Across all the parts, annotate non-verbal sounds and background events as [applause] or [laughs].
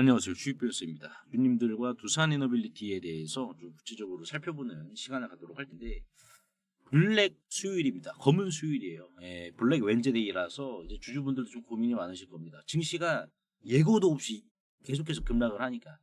안녕하세요. 주입변호사입니다. 주님들과 두산 이너빌리티에 대해서 좀 구체적으로 살펴보는 시간을 갖도록 할 텐데 블랙 수요일입니다. 검은 수요일이에요. 예, 블랙 웬즈데이라서 이제 주주분들도 좀 고민이 많으실 겁니다. 증시가 예고도 없이 계속해서 급락을 하니까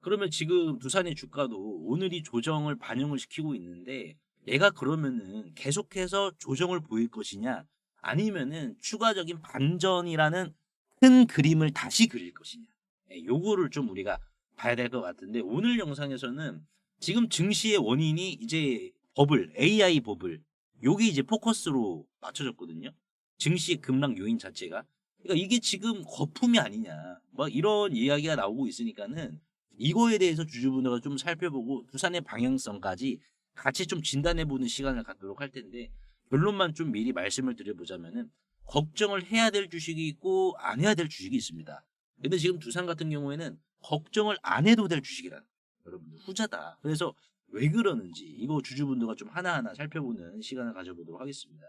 그러면 지금 두산의 주가도 오늘이 조정을 반영을 시키고 있는데 얘가 그러면은 계속해서 조정을 보일 것이냐 아니면은 추가적인 반전이라는 큰 그림을 다시 그릴 것이냐 예, 요거를 좀 우리가 봐야 될 것 같은데 오늘 영상에서는 지금 증시의 원인이 이제 버블 AI 버블 요게 이제 포커스로 맞춰졌거든요. 증시 급락 요인 자체가 그러니까 이게 지금 거품이 아니냐 뭐 이런 이야기가 나오고 있으니까는 이거에 대해서 주주분들과 좀 살펴보고 두산의 방향성까지 같이 좀 진단해보는 시간을 갖도록 할 텐데 결론만 좀 미리 말씀을 드려보자면은 걱정을 해야 될 주식이 있고 안 해야 될 주식이 있습니다. 근데 지금 두산 같은 경우에는 걱정을 안 해도 될 주식이란 여러분들 후자다. 그래서 왜 그러는지 이거 주주분들과 좀 하나하나 살펴보는 시간을 가져보도록 하겠습니다.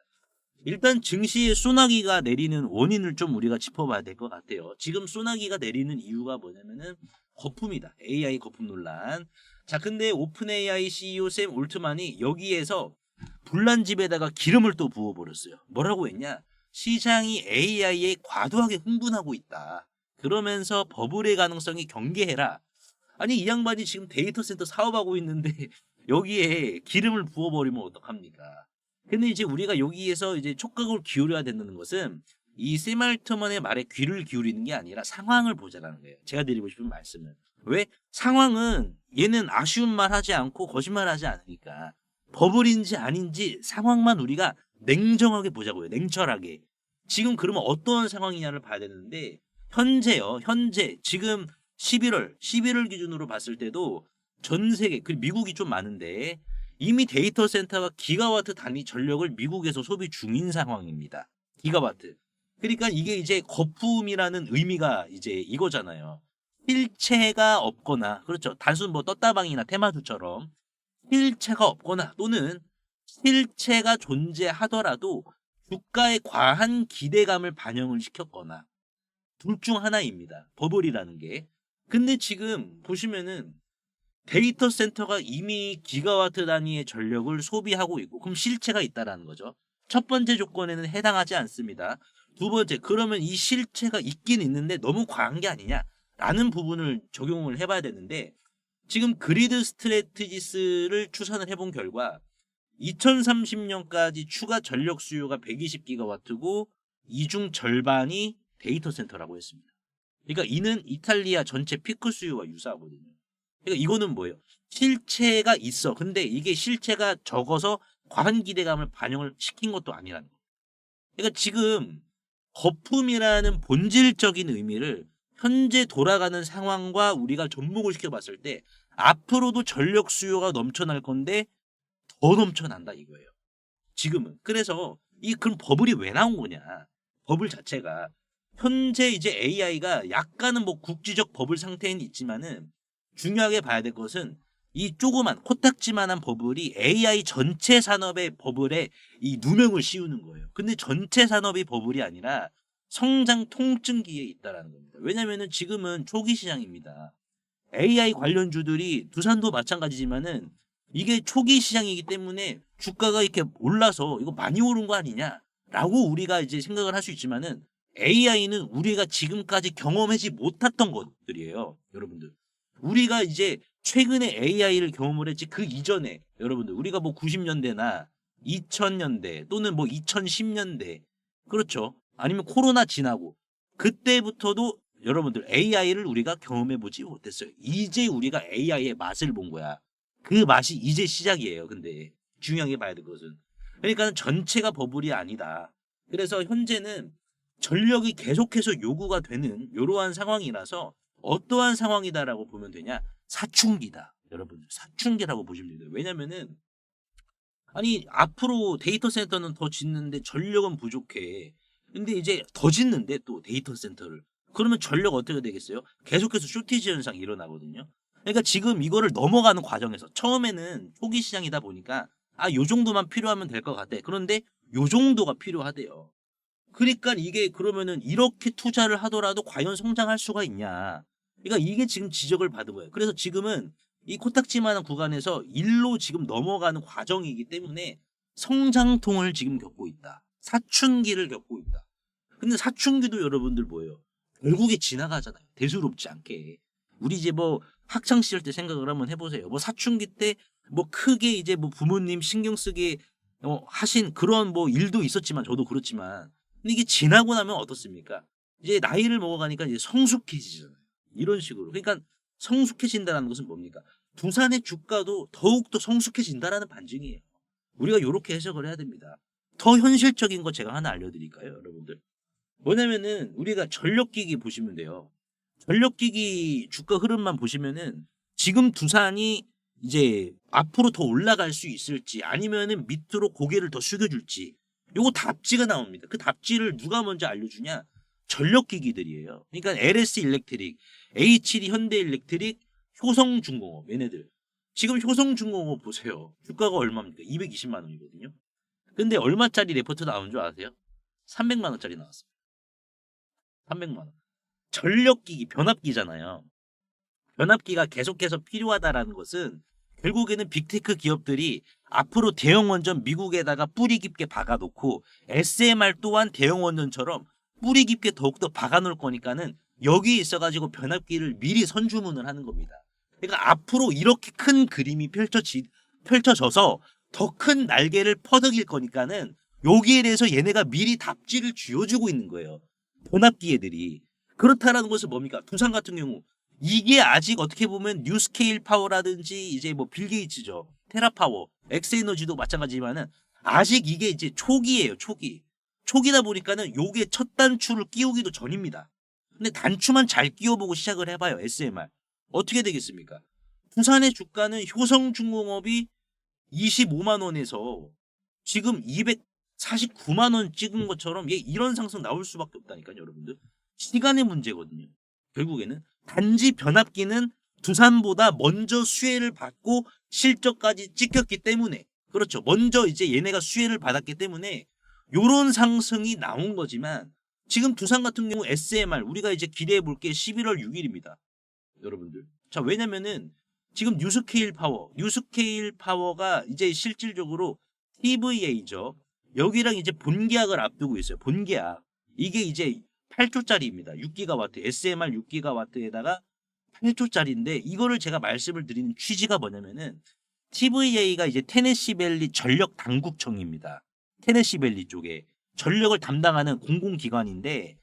일단 증시의 소나기가 내리는 원인을 좀 우리가 짚어봐야 될 것 같아요. 지금 소나기가 내리는 이유가 뭐냐면은 거품이다. AI 거품 논란. 자, 근데 오픈 AI CEO 샘 올트만이 여기에서 불난 집에다가 기름을 또 부어버렸어요. 뭐라고 했냐? 시장이 AI에 과도하게 흥분하고 있다. 그러면서 버블의 가능성이 경계해라. 아니 이 양반이 지금 데이터 센터 사업하고 있는데 [laughs] 여기에 기름을 부어버리면 어떡합니까? 근데 이제 우리가 여기에서 이제 촉각을 기울여야 된다는 것은 이 세말트먼의 말에 귀를 기울이는 게 아니라 상황을 보자라는 거예요. 제가 드리고 싶은 말씀은 왜 상황은 얘는 아쉬운 말 하지 않고 거짓말 하지 않으니까 버블인지 아닌지 상황만 우리가 냉정하게 보자고요. 냉철하게. 지금 그러면 어떤 상황이냐를 봐야 되는데 현재요. 현재 지금 11월 11월 기준으로 봤을 때도 전 세계 그 미국이 좀 많은데 이미 데이터 센터가 기가와트 단위 전력을 미국에서 소비 중인 상황입니다. 기가와트. 그러니까 이게 이제 거품이라는 의미가 이제 이거잖아요. 실체가 없거나 그렇죠. 단순 뭐 떴다방이나 테마주처럼 실체가 없거나 또는 실체가 존재하더라도 주가에 과한 기대감을 반영을 시켰거나 둘 중 하나입니다. 버블이라는 게. 근데 지금 보시면은 데이터 센터가 이미 기가와트 단위의 전력을 소비하고 있고 그럼 실체가 있다라는 거죠. 첫 번째 조건에는 해당하지 않습니다. 두 번째 그러면 이 실체가 있긴 있는데 너무 과한 게 아니냐라는 부분을 적용을 해봐야 되는데 지금 그리드 스트레티지스를 추산을 해본 결과 2030년까지 추가 전력 수요가 120기가와트고 이중 절반이 데이터 센터라고 했습니다. 그러니까 이는 이탈리아 전체 피크 수요와 유사하거든요. 그러니까 이거는 뭐예요? 실체가 있어. 근데 이게 실체가 적어서 과한 기대감을 반영을 시킨 것도 아니라는 거예요. 그러니까 지금 거품이라는 본질적인 의미를 현재 돌아가는 상황과 우리가 접목을 시켜봤을 때 앞으로도 전력 수요가 넘쳐날 건데 더 넘쳐난다 이거예요. 지금은. 그래서 이 그럼 버블이 왜 나온 거냐? 버블 자체가 현재 이제 AI가 약간은 뭐 국지적 버블 상태는 있지만은 중요하게 봐야 될 것은 이 조그만 코딱지만한 버블이 AI 전체 산업의 버블에 이 누명을 씌우는 거예요. 근데 전체 산업이 버블이 아니라 성장 통증기에 있다라는 겁니다. 왜냐면은 지금은 초기 시장입니다. AI 관련주들이 두산도 마찬가지지만은 이게 초기 시장이기 때문에 주가가 이렇게 올라서 이거 많이 오른 거 아니냐라고 우리가 이제 생각을 할 수 있지만은 AI는 우리가 지금까지 경험하지 못했던 것들이에요, 여러분들. 우리가 이제 최근에 AI를 경험을 했지 그 이전에 여러분들 우리가 뭐 90년대나 2000년대 또는 뭐 2010년대 그렇죠. 아니면 코로나 지나고 그때부터도 여러분들 AI를 우리가 경험해 보지 못했어요. 이제 우리가 AI의 맛을 본 거야. 그 맛이 이제 시작이에요. 근데 중요하게 봐야 될 것은 그러니까 전체가 버블이 아니다. 그래서 현재는 전력이 계속해서 요구가 되는 이러한 상황이라서 어떠한 상황이다라고 보면 되냐? 사춘기다. 여러분들 사춘기라고 보시면 돼요. 왜냐면은 아니 앞으로 데이터 센터는 더 짓는데 전력은 부족해. 근데 이제 더 짓는데 또 데이터 센터를 그러면 전력 어떻게 되겠어요? 계속해서 쇼티지 현상이 일어나거든요. 그러니까 지금 이거를 넘어가는 과정에서 처음에는 초기 시장이다 보니까 아 요 정도만 필요하면 될 것 같아. 그런데 요 정도가 필요하대요. 그러니까 이게 그러면은 이렇게 투자를 하더라도 과연 성장할 수가 있냐? 그러니까 이게 지금 지적을 받은 거예요. 그래서 지금은 이 코딱지만한 구간에서 일로 지금 넘어가는 과정이기 때문에 성장통을 지금 겪고 있다. 사춘기를 겪고 있다. 근데 사춘기도 여러분들 뭐예요? 결국에 지나가잖아요. 대수롭지 않게. 우리 이제 뭐 학창 시절 때 생각을 한번 해보세요. 뭐 사춘기 때 뭐 크게 이제 뭐 부모님 신경 쓰게 어, 하신 그런 뭐 일도 있었지만 저도 그렇지만 이게 지나고 나면 어떻습니까? 이제 나이를 먹어가니까 이제 성숙해지잖아요. 이런 식으로. 그러니까 성숙해진다는 것은 뭡니까? 두산의 주가도 더욱더 성숙해진다라는 반증이에요. 우리가 이렇게 해석을 해야 됩니다. 더 현실적인 거 제가 하나 알려드릴까요, 여러분들? 뭐냐면은 우리가 전력기기 보시면 돼요. 전력기기 주가 흐름만 보시면은 지금 두산이 이제 앞으로 더 올라갈 수 있을지 아니면은 밑으로 고개를 더 숙여줄지 요거 답지가 나옵니다. 그 답지를 누가 먼저 알려주냐? 전력기기들이에요. 그러니까 LS 일렉트릭, HD 현대 일렉트릭, 효성중공업 얘네들. 지금 효성중공업 보세요. 주가가 얼마입니까? 220만 원이거든요. 근데 얼마짜리 레포트 나온 줄 아세요? 300만 원짜리 나왔습니다. 300만 원. 전력기기 변압기잖아요. 변압기가 계속해서 필요하다라는 것은 결국에는 빅테크 기업들이 앞으로 대형 원전 미국에다가 뿌리 깊게 박아놓고 SMR 또한 대형 원전처럼 뿌리 깊게 더욱더 박아놓을 거니까는 여기에 있어가지고 변압기를 미리 선주문을 하는 겁니다. 그러니까 앞으로 이렇게 큰 그림이 펼쳐지, 펼쳐져서 더 큰 날개를 퍼덕일 거니까는 여기에 대해서 얘네가 미리 답지를 쥐어주고 있는 거예요. 변압기 애들이. 그렇다라는 것은 뭡니까? 두산 같은 경우 이게 아직 어떻게 보면 뉴스케일 파워라든지 이제 뭐 빌게이츠죠. 테라파워, 엑스에너지도 마찬가지지만은 아직 이게 이제 초기예요, 초기. 초기다 보니까는 요게 첫 단추를 끼우기도 전입니다. 근데 단추만 잘 끼워보고 시작을 해봐요, SMR. 어떻게 되겠습니까? 부산의 주가는 효성중공업이 25만 원에서 지금 249만 원 찍은 것처럼 얘 이런 상승 나올 수밖에 없다니까요, 여러분들. 시간의 문제거든요. 결국에는 단지 변압기는 두산보다 먼저 수혜를 받고 실적까지 찍혔기 때문에 그렇죠. 먼저 이제 얘네가 수혜를 받았기 때문에 요런 상승이 나온 거지만 지금 두산 같은 경우 SMR 우리가 이제 기대해 볼 게 11월 6일입니다. 여러분들. 자, 왜냐면은 지금 뉴스케일 파워, 뉴스케일 파워가 이제 실질적으로 TVA죠. 여기랑 이제 본계약을 앞두고 있어요. 본계약. 이게 이제 8조짜리입니다. 6기가와트, SMR 6기가와트에다가 8조짜리인데 이거를 제가 말씀을 드리는 취지가 뭐냐면은 TVA가 이제 테네시밸리 전력 당국청입니다. 테네시밸리 쪽에 전력을 담당하는 공공기관인데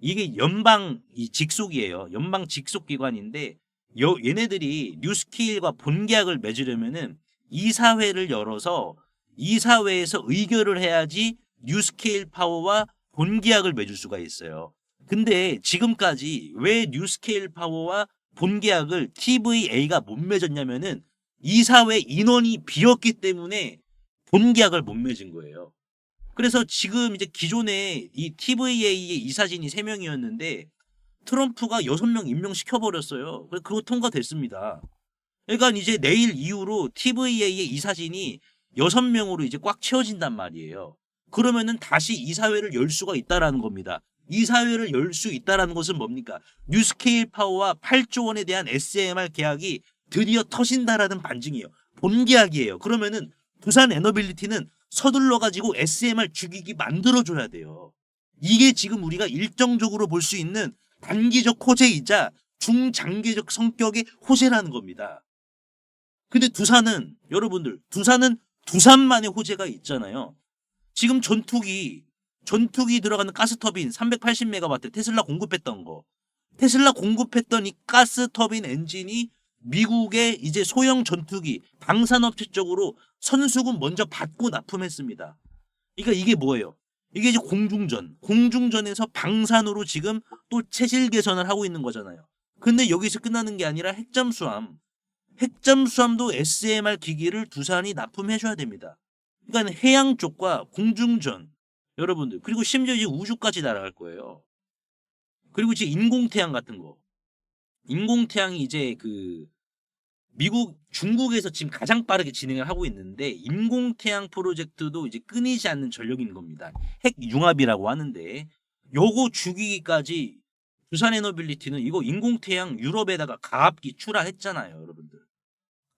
이게 연방 이 직속이에요. 연방 직속 기관인데 여, 얘네들이 뉴스케일과 본계약을 맺으려면은 이사회를 열어서 이사회에서 의결을 해야지 뉴스케일 파워와 본계약을 맺을 수가 있어요. 근데 지금까지 왜 뉴스케일 파워와 본 계약을 TVA가 못 맺었냐면은 이사회 인원이 비었기 때문에 본 계약을 못 맺은 거예요. 그래서 지금 이제 기존에 이 TVA의 이사진이 3명이었는데 트럼프가 6명 임명시켜버렸어요. 그래서 그거 통과됐습니다. 그러니까 이제 내일 이후로 TVA의 이사진이 6명으로 이제 꽉 채워진단 말이에요. 그러면은 다시 이사회를 열 수가 있다라는 겁니다. 이 사회를 열 수 있다라는 것은 뭡니까? 뉴스케일 파워와 8조 원에 대한 SMR 계약이 드디어 터진다라는 반증이에요. 본 계약이에요. 그러면은 부산 에너빌리티는 서둘러 가지고 SMR 죽이기 만들어 줘야 돼요. 이게 지금 우리가 일정적으로 볼 수 있는 단기적 호재이자 중장기적 성격의 호재라는 겁니다. 근데 두산은 여러분들 두산은 두산만의 호재가 있잖아요. 지금 전투기 전투기 들어가는 가스터빈 380메가와트 테슬라 공급했던 거. 테슬라 공급했던 이 가스터빈 엔진이 미국의 이제 소형 전투기 방산업체 쪽으로 선수금 먼저 받고 납품했습니다. 그러니까 이게 뭐예요? 이게 이제 공중전, 공중전에서 방산으로 지금 또 체질 개선을 하고 있는 거잖아요. 근데 여기서 끝나는 게 아니라 핵잠수함, 핵잠수함도 SMR 기기를 두산이 납품해줘야 됩니다. 그러니까 해양 쪽과 공중전, 여러분들 그리고 심지어 이제 우주까지 날아갈 거예요. 그리고 이제 인공태양 같은 거. 인공태양이 이제 그 미국 중국에서 지금 가장 빠르게 진행을 하고 있는데 인공태양 프로젝트도 이제 끊이지 않는 전력인 겁니다. 핵 융합이라고 하는데 요거 죽이기까지 두산 에너빌리티는 이거 인공태양 유럽에다가 가압기 출하했잖아요, 여러분들.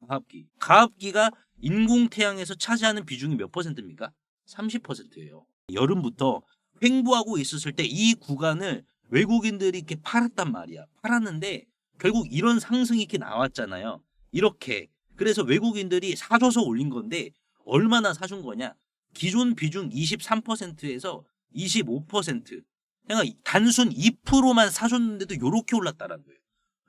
가압기. 가압기가 인공태양에서 차지하는 비중이 몇 퍼센트입니까? 30%예요. 여름부터 횡보하고 있었을 때 이 구간을 외국인들이 이렇게 팔았단 말이야. 팔았는데 결국 이런 상승이 이렇게 나왔잖아요. 이렇게. 그래서 외국인들이 사줘서 올린 건데 얼마나 사준 거냐? 기존 비중 23%에서 25%. 그러니까 단순 2%만 사줬는데도 요렇게 올랐다라는 거예요.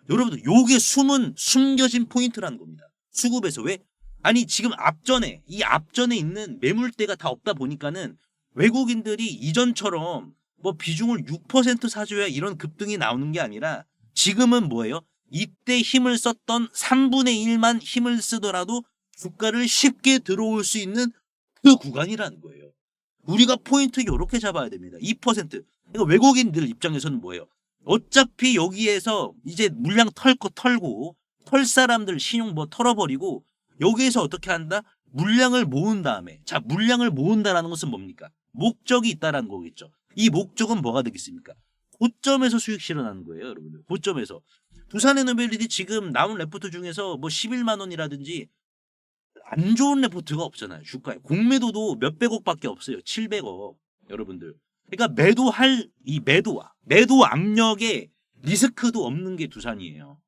여러분들 요게 숨은 숨겨진 포인트라는 겁니다. 수급에서 왜? 아니 지금 앞전에 이 앞전에 있는 매물대가 다 없다 보니까는 외국인들이 이전처럼 뭐 비중을 6% 사줘야 이런 급등이 나오는 게 아니라 지금은 뭐예요? 이때 힘을 썼던 3분의 1만 힘을 쓰더라도 주가를 쉽게 들어올 수 있는 그 구간이라는 거예요. 우리가 포인트 요렇게 잡아야 됩니다. 2%. 그러니까 외국인들 입장에서는 뭐예요? 어차피 여기에서 이제 물량 털거 털고 털 사람들 신용 뭐 털어버리고 여기에서 어떻게 한다? 물량을 모은 다음에 자 물량을 모은다라는 것은 뭡니까? 목적이 있다라는 거겠죠. 이 목적은 뭐가 되겠습니까? 고점에서 수익 실현하는 거예요, 여러분들. 고점에서 두산 에너빌리티 지금 나온 레포트 중에서 뭐 11만 원이라든지 안 좋은 레포트가 없잖아요. 주가에 공매도도 몇백억 밖에 없어요. 700억 여러분들. 그러니까 매도할 이 매도와 매도 압력에 리스크도 없는 게 두산이에요.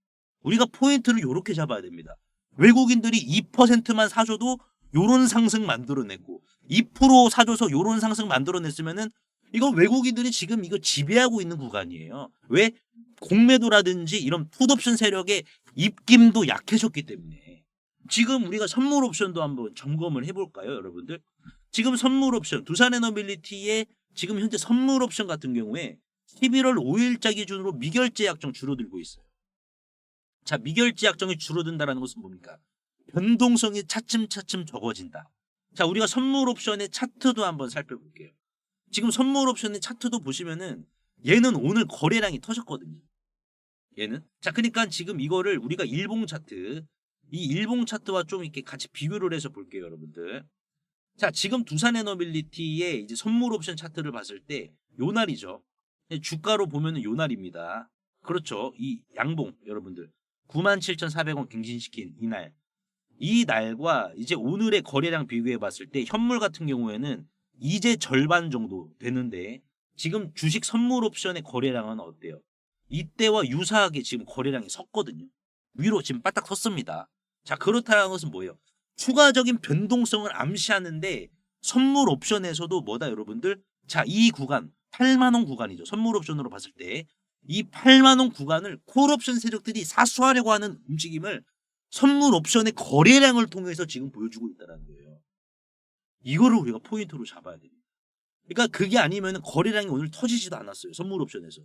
우리가 포인트를 이렇게 잡아야 됩니다. 외국인들이 2%만 사줘도 요런 상승 만들어냈고 2% 사줘서 요런 상승 만들어냈으면은 이거 외국인들이 지금 이거 지배하고 있는 구간이에요. 왜? 공매도라든지 이런 풋옵션 세력의 입김도 약해졌기 때문에 지금 우리가 선물 옵션도 한번 점검을 해볼까요, 여러분들? 지금 선물 옵션 두산 에너빌리티의 지금 현재 선물 옵션 같은 경우에 11월 5일자 기준으로 미결제 약정 줄어들고 있어요. 자, 미결제 약정이 줄어든다는 것은 뭡니까? 변동성이 차츰차츰 적어진다. 자, 우리가 선물 옵션의 차트도 한번 살펴볼게요. 지금 선물 옵션의 차트도 보시면은 얘는 오늘 거래량이 터졌거든요. 얘는. 자, 그러니까 지금 이거를 우리가 일봉 차트, 이 일봉 차트와 좀 이렇게 같이 비교를 해서 볼게요, 여러분들. 자, 지금 두산 에너빌리티의 이제 선물 옵션 차트를 봤을 때 요 날이죠. 주가로 보면은 요 날입니다. 그렇죠. 이 양봉 여러분들 97,400원 갱신시킨 이 날. 이 날과 이제 오늘의 거래량 비교해 봤을 때 현물 같은 경우에는 이제 절반 정도 되는데 지금 주식 선물 옵션의 거래량은 어때요? 이때와 유사하게 지금 거래량이 섰거든요. 위로 지금 바닥 섰습니다. 자, 그렇다는 것은 뭐예요? 추가적인 변동성을 암시하는데 선물 옵션에서도 뭐다 여러분들? 자, 이 구간 8만 원 구간이죠. 선물 옵션으로 봤을 때 이 8만 원 구간을 콜 옵션 세력들이 사수하려고 하는 움직임을 선물 옵션의 거래량을 통해서 지금 보여주고 있다는 거예요. 이거를 우리가 포인트로 잡아야 됩니다. 그러니까 그게 아니면 거래량이 오늘 터지지도 않았어요. 선물 옵션에서.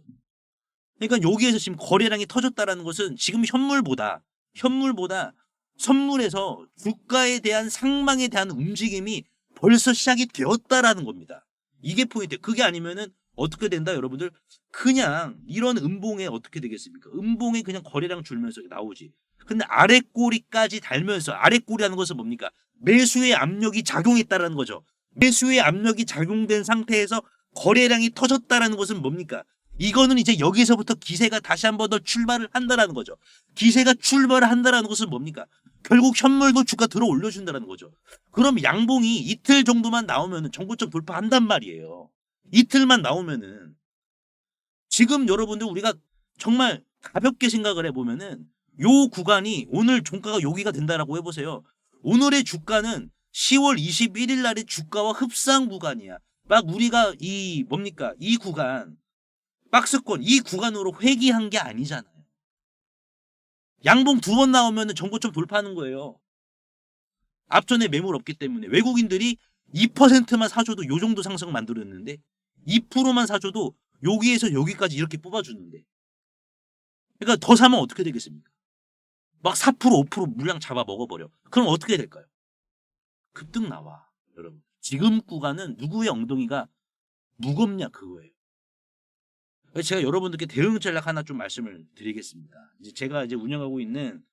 그러니까 여기에서 지금 거래량이 터졌다라는 것은 지금 현물보다 현물보다 선물에서 주가에 대한 상망에 대한 움직임이 벌써 시작이 되었다라는 겁니다. 이게 포인트. 그게 아니면은 어떻게 된다, 여러분들? 그냥 이런 음봉에 어떻게 되겠습니까? 음봉에 그냥 거래량 줄면서 나오지. 근데 아랫꼬리까지 달면서 아랫꼬리라는 것은 뭡니까? 매수의 압력이 작용했다라는 거죠. 매수의 압력이 작용된 상태에서 거래량이 터졌다라는 것은 뭡니까? 이거는 이제 여기서부터 기세가 다시 한 번 더 출발을 한다라는 거죠. 기세가 출발을 한다라는 것은 뭡니까? 결국 현물도 주가 들어 올려준다는 거죠. 그럼 양봉이 이틀 정도만 나오면 정고점 돌파한단 말이에요. 이틀만 나오면은 지금 여러분들 우리가 정말 가볍게 생각을 해보면은 요 구간이 오늘 종가가 여기가 된다라고 해보세요. 오늘의 주가는 10월 21일 날의 주가와 흡사한 구간이야. 막 우리가 이 뭡니까 이 구간 박스권 이 구간으로 회귀한 게 아니잖아요. 양봉 두 번 나오면 정고점 돌파하는 거예요. 앞전에 매물 없기 때문에 외국인들이 2%만 사줘도 요 정도 상승 만들었는데 2%만 사줘도 여기에서 여기까지 이렇게 뽑아주는데 그러니까 더 사면 어떻게 되겠습니까? 막 4% 5% 물량 잡아 먹어버려. 그럼 어떻게 될까요? 급등 나와 여러분. 지금 구간은 누구의 엉덩이가 무겁냐 그거예요. 제가 여러분들께 대응 전략 하나 좀 말씀을 드리겠습니다. 이제 제가 이제 운영하고 있는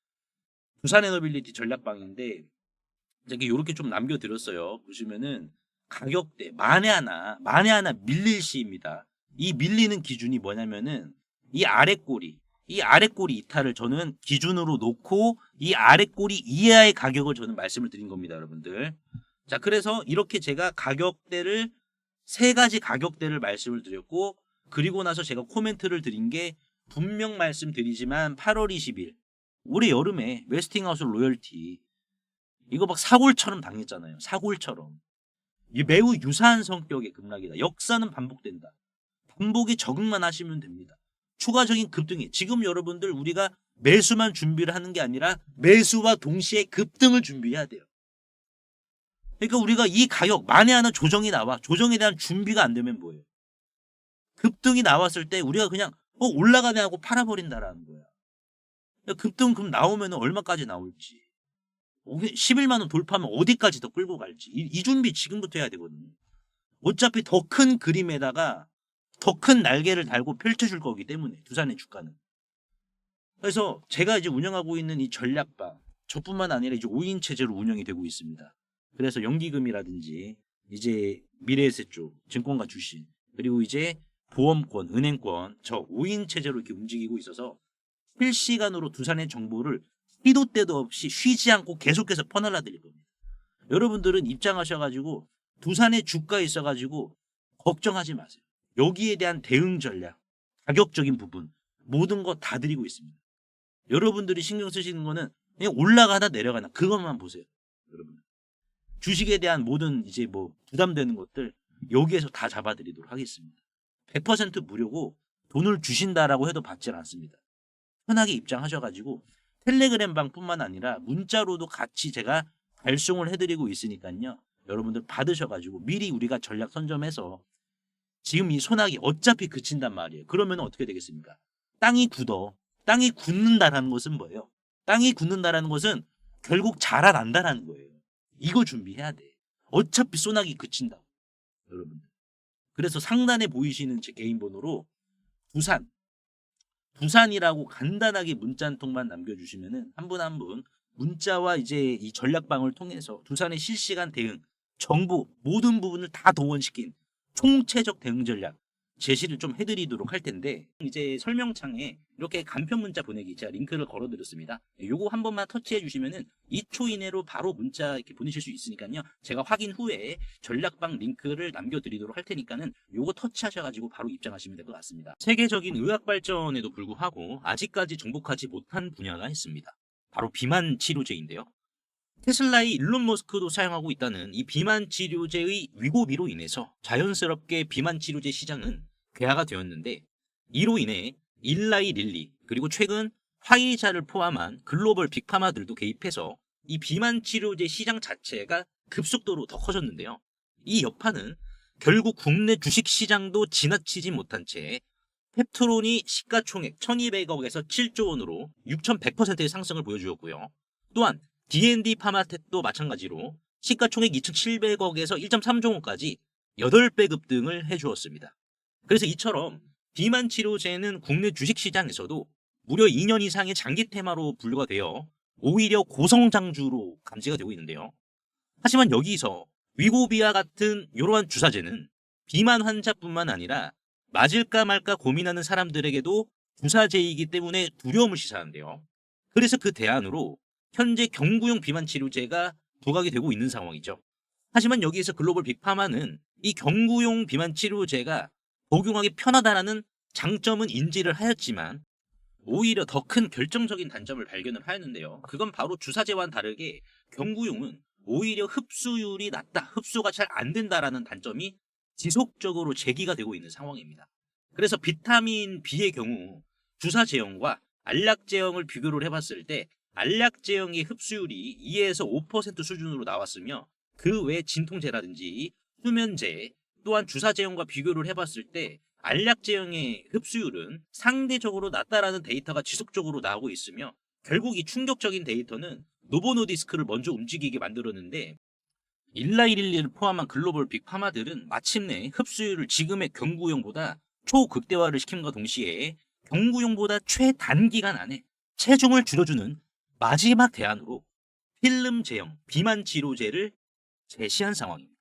부산 에너빌리티 전략방인데 이렇게 이렇게 좀 남겨드렸어요. 보시면은 가격대 만에 하나 만에 하나 밀릴 시입니다. 이 밀리는 기준이 뭐냐면은 이 아래 꼬리, 이 아래 꼬리 이탈을 저는 기준으로 놓고 이 아래 꼬리 이하의 가격을 저는 말씀을 드린 겁니다, 여러분들. 자, 그래서 이렇게 제가 가격대를 세 가지 가격대를 말씀을 드렸고 그리고 나서 제가 코멘트를 드린 게 분명 말씀드리지만 8월 20일 올해 여름에 웨스팅하우스 로열티 이거 막 사골처럼 당했잖아요. 사골처럼. 이 매우 유사한 성격의 급락이다. 역사는 반복된다. 반복에 적응만 하시면 됩니다. 추가적인 급등이 지금 여러분들 우리가 매수만 준비를 하는 게 아니라 매수와 동시에 급등을 준비해야 돼요. 그러니까 우리가 이 가격 만에 하나 조정이 나와 조정에 대한 준비가 안 되면 뭐예요? 급등이 나왔을 때 우리가 그냥 어 올라가네 하고 팔아버린다라는 거야. 그러니까 급등 그럼 나오면 얼마까지 나올지 11만 원 돌파하면 어디까지 더 끌고 갈지 이, 이 준비 지금부터 해야 되거든요. 어차피 더 큰 그림에다가 더 큰 날개를 달고 펼쳐줄 거기 때문에 두산의 주가는. 그래서 제가 이제 운영하고 있는 이 전략방 저뿐만 아니라 이제 5인 체제로 운영이 되고 있습니다. 그래서 연기금이라든지 이제 미래에셋 쪽 증권가 주식 그리고 이제 보험권, 은행권 저 5인 체제로 이렇게 움직이고 있어서 실시간으로 두산의 정보를 시도 때도 없이 쉬지 않고 계속해서 퍼날라 드릴 겁니다. 여러분들은 입장하셔가지고 두산의 주가에 있어가지고 걱정하지 마세요. 여기에 대한 대응 전략, 가격적인 부분 모든 거 다 드리고 있습니다. 여러분들이 신경 쓰시는 거는 그냥 올라가다 내려가나 그것만 보세요. 여러분 주식에 대한 모든 이제 뭐 부담되는 것들 여기에서 다 잡아드리도록 하겠습니다. 100% 무료고 돈을 주신다라고 해도 받질 않습니다. 편하게 입장하셔가지고 텔레그램 방뿐만 아니라 문자로도 같이 제가 발송을 해드리고 있으니까요. 여러분들 받으셔가지고 미리 우리가 전략 선점해서 지금 이 소나기 어차피 그친단 말이에요. 그러면 어떻게 되겠습니까? 땅이 굳어. 땅이 굳는다라는 것은 뭐예요? 땅이 굳는다라는 것은 결국 자라난다라는 거예요. 이거 준비해야 돼. 어차피 소나기 그친다. 여러분들. 그래서 상단에 보이시는 제 개인 번호로 부산 부산이라고 간단하게 문자 한 통만 남겨주시면은 한 분 한 분 문자와 이제 이 전략방을 통해서 두산의 실시간 대응 정보 모든 부분을 다 동원시킨 총체적 대응 전략 제시를 좀 해드리도록 할 텐데 이제 설명창에 이렇게 간편 문자 보내기 제가 링크를 걸어드렸습니다. 요거 한 번만 터치해 주시면은 2초 이내로 바로 문자 이렇게 보내실 수 있으니까요. 제가 확인 후에 전략방 링크를 남겨드리도록 할 테니까는 요거 터치하셔가지고 바로 입장하시면 될 것 같습니다. 세계적인 의학 발전에도 불구하고 아직까지 정복하지 못한 분야가 있습니다. 바로 비만 치료제인데요. 테슬라의 일론 머스크도 사용하고 있다는 이 비만 치료제의 위고비로 인해서 자연스럽게 비만 치료제 시장은 괴화가 되었는데 이로 인해 일라이 릴리 그리고 최근 화이자를 포함한 글로벌 빅파마들도 개입해서 이 비만 치료제 시장 자체가 급속도로 더 커졌는데요. 이 여파는 결국 국내 주식 시장도 지나치지 못한 채 펩트론이 시가총액 1200억에서 7조 원으로 6100%의 상승을 보여주었고요. 또한 D&D 파마텍도 마찬가지로 시가총액 2,700억에서 1.3조 원까지 8배 급등을 해주었습니다. 그래서 이처럼 비만 치료제는 국내 주식시장에서도 무려 2년 이상의 장기 테마로 분류가 되어 오히려 고성장주로 감지가 되고 있는데요. 하지만 여기서 위고비와 같은 이러한 주사제는 비만 환자뿐만 아니라 맞을까 말까 고민하는 사람들에게도 주사제이기 때문에 두려움을 시사하는데요. 그래서 그 대안으로 현재 경구용 비만 치료제가 부각이 되고 있는 상황이죠. 하지만 여기에서 글로벌 빅파마는 이 경구용 비만 치료제가 복용하기 편하다라는 장점은 인지를 하였지만 오히려 더 큰 결정적인 단점을 발견을 하였는데요. 그건 바로 주사제와는 다르게 경구용은 오히려 흡수율이 낮다, 흡수가 잘 안 된다라는 단점이 지속적으로 제기가 되고 있는 상황입니다. 그래서 비타민 B의 경우 주사 제형과 알약 제형을 비교를 해봤을 때 알약 제형의 흡수율이 2에서 5% 수준으로 나왔으며 그 외 진통제라든지 수면제 또한 주사 제형과 비교를 해봤을 때 알약 제형의 흡수율은 상대적으로 낮다라는 데이터가 지속적으로 나오고 있으며 결국 이 충격적인 데이터는 노보노디스크를 먼저 움직이게 만들었는데 일라이릴리를 포함한 글로벌 빅 파마들은 마침내 흡수율을 지금의 경구용보다 초극대화를 시킴과 동시에 경구용보다 최단기간 안에 체중을 줄여주는 마지막 대안으로 필름 제형 비만 치료제를 제시한 상황입니다.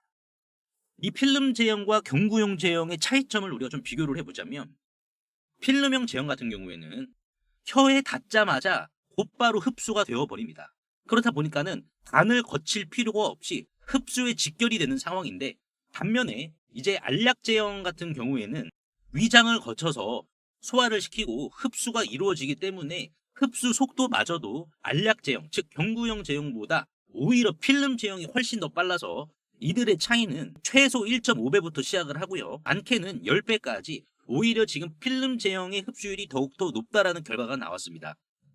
이 필름 제형과 경구용 제형의 차이점을 우리가 좀 비교를 해보자면 필름형 제형 같은 경우에는 혀에 닿자마자 곧바로 흡수가 되어버립니다. 그렇다 보니까는 간을 거칠 필요가 없이 흡수에 직결이 되는 상황인데 반면에 이제 알약 제형 같은 경우에는 위장을 거쳐서 소화를 시키고 흡수가 이루어지기 때문에 흡수 속도마저도 알약 제형, 즉 경구형 제형보다 오히려 필름 제형이 훨씬 더 빨라서 이들의 차이는 최소 1.5배부터 시작을 하고요. 많게는 10배까지 오히려 지금 필름 제형의 흡수율이 더욱더 높다라는 결과가 나왔습니다.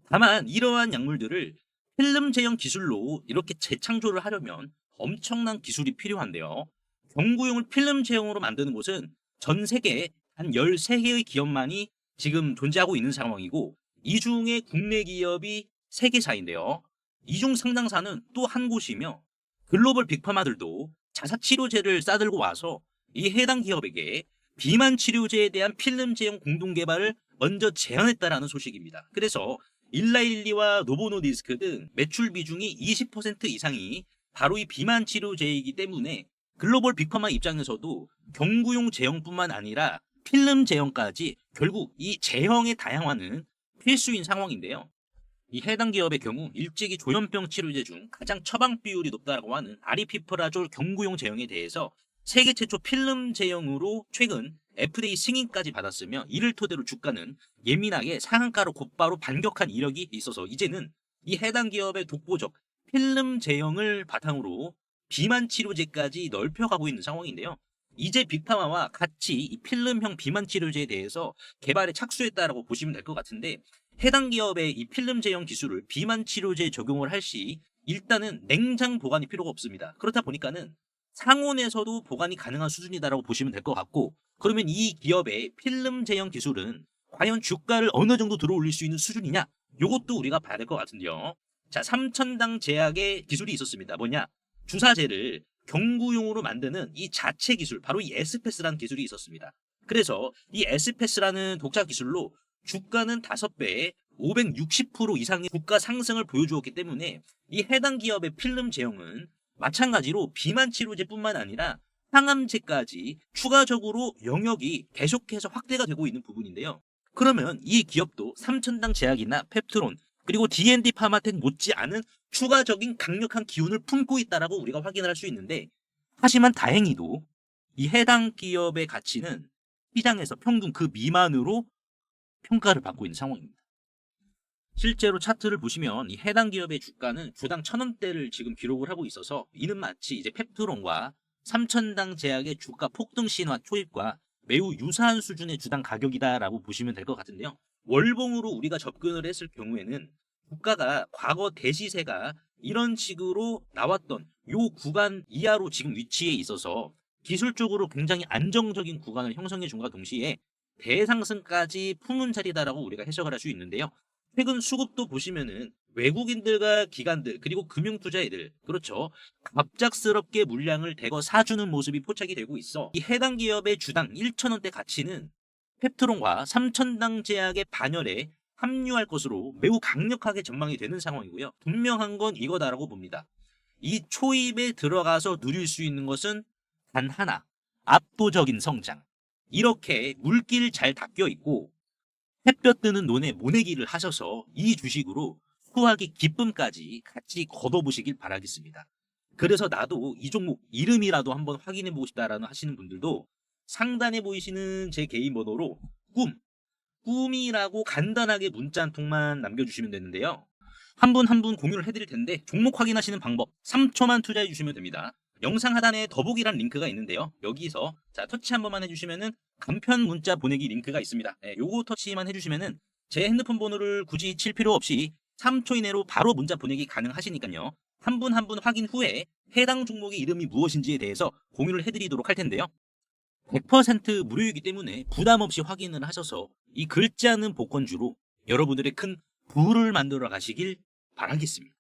다만 이러한 약물들을 필름 제형 기술로 이렇게 재창조를 하려면 엄청난 기술이 필요한데요. 경구용을 필름 제형으로 만드는 곳은 전 세계에 한 13개의 기업만이 지금 존재하고 있는 상황이고 이 중에 국내 기업이 3개사인데요. 이중 상당사는 또 한 곳이며 글로벌 빅파마들도 자사 치료제를 싸들고 와서 이 해당 기업에게 비만 치료제에 대한 필름 제형 공동 개발을 먼저 제안했다라는 소식입니다. 그래서 일라일리와 노보노디스크 등 매출 비중이 20% 이상이 바로 이 비만 치료제이기 때문에 글로벌 빅파마 입장에서도 경구용 제형뿐만 아니라 필름 제형까지 결국 이 제형의 다양화는 필수인 상황인데요. 이 해당 기업의 경우 일찍이 조현병 치료제 중 가장 처방 비율이 높다고 하는 아리피프라졸 경구용 제형에 대해서 세계 최초 필름 제형으로 최근 FDA 승인까지 받았으며 이를 토대로 주가는 예민하게 상한가로 곧바로 반격한 이력이 있어서 이제는 이 해당 기업의 독보적 필름 제형을 바탕으로 비만 치료제까지 넓혀가고 있는 상황인데요. 이제 빅파마와 같이 이 필름형 비만 치료제에 대해서 개발에 착수했다라고 보시면 될 것 같은데 해당 기업의 이 필름 제형 기술을 비만 치료제에 적용을 할 시 일단은 냉장 보관이 필요가 없습니다. 그렇다 보니까는 상온에서도 보관이 가능한 수준이다라고 보시면 될 것 같고 그러면 이 기업의 필름 제형 기술은 과연 주가를 어느 정도 들어올릴 수 있는 수준이냐? 요것도 우리가 봐야 될 것 같은데요. 자, 삼천당 제약의 기술이 있었습니다. 뭐냐? 주사제를 경구용으로 만드는 이 자체 기술, 바로 이 에스페스라는 기술이 있었습니다. 그래서 이 에스페스라는 독자 기술로 주가는 5배, 560% 이상의 주가 상승을 보여주었기 때문에 이 해당 기업의 필름 제형은 마찬가지로 비만 치료제뿐만 아니라 항암제까지 추가적으로 영역이 계속해서 확대가 되고 있는 부분인데요. 그러면 이 기업도 삼천당 제약이나 펩트론 그리고 D&D 파마텍 못지않은 추가적인 강력한 기운을 품고 있다라고 우리가 확인을 할 수 있는데 하지만 다행히도 이 해당 기업의 가치는 시장에서 평균 그 미만으로 평가를 받고 있는 상황입니다. 실제로 차트를 보시면 이 해당 기업의 주가는 주당 천 원대를 지금 기록을 하고 있어서 이는 마치 이제 펩트론과 삼천당 제약의 주가 폭등 신화 초입과 매우 유사한 수준의 주당 가격이다라고 보시면 될 것 같은데요. 월봉으로 우리가 접근을 했을 경우에는 주가가 과거 대시세가 이런 식으로 나왔던 요 구간 이하로 지금 위치해 있어서 기술적으로 굉장히 안정적인 구간을 형성해 준과 동시에 대상승까지 품은 자리다라고 우리가 해석을 할 수 있는데요. 최근 수급도 보시면은 외국인들과 기관들 그리고 금융 투자애들 그렇죠 갑작스럽게 물량을 대거 사주는 모습이 포착이 되고 있어 이 해당 기업의 주당 1천 원대 가치는 펩트론과 3천당 제약의 반열에 합류할 것으로 매우 강력하게 전망이 되는 상황이고요. 분명한 건 이거다라고 봅니다. 이 초입에 들어가서 누릴 수 있는 것은 단 하나 압도적인 성장. 이렇게 물길 잘 닦여 있고 햇볕 뜨는 논에 모내기를 하셔서 이 주식으로 수확의 기쁨까지 같이 걷어보시길 바라겠습니다. 그래서 나도 이 종목 이름이라도 한번 확인해 보고 싶다라는 하시는 분들도 상단에 보이시는 제 개인 번호로 꿈, 꿈이라고 간단하게 문자 한 통만 남겨주시면 되는데요. 한 분 한 분 공유를 해드릴 텐데 종목 확인하시는 방법 3초만 투자해 주시면 됩니다. 영상 하단에 더보기란 링크가 있는데요. 여기서 자 터치 한 번만 해주시면은 간편 문자 보내기 링크가 있습니다. 네, 요거 터치만 해주시면은 제 핸드폰 번호를 굳이 칠 필요 없이 3초 이내로 바로 문자 보내기 가능하시니까요. 한 분 한 분 확인 후에 해당 종목의 이름이 무엇인지에 대해서 공유를 해드리도록 할 텐데요. 100% 무료이기 때문에 부담 없이 확인을 하셔서 이 글자는 복권주로 여러분들의 큰 부를 만들어 가시길 바라겠습니다.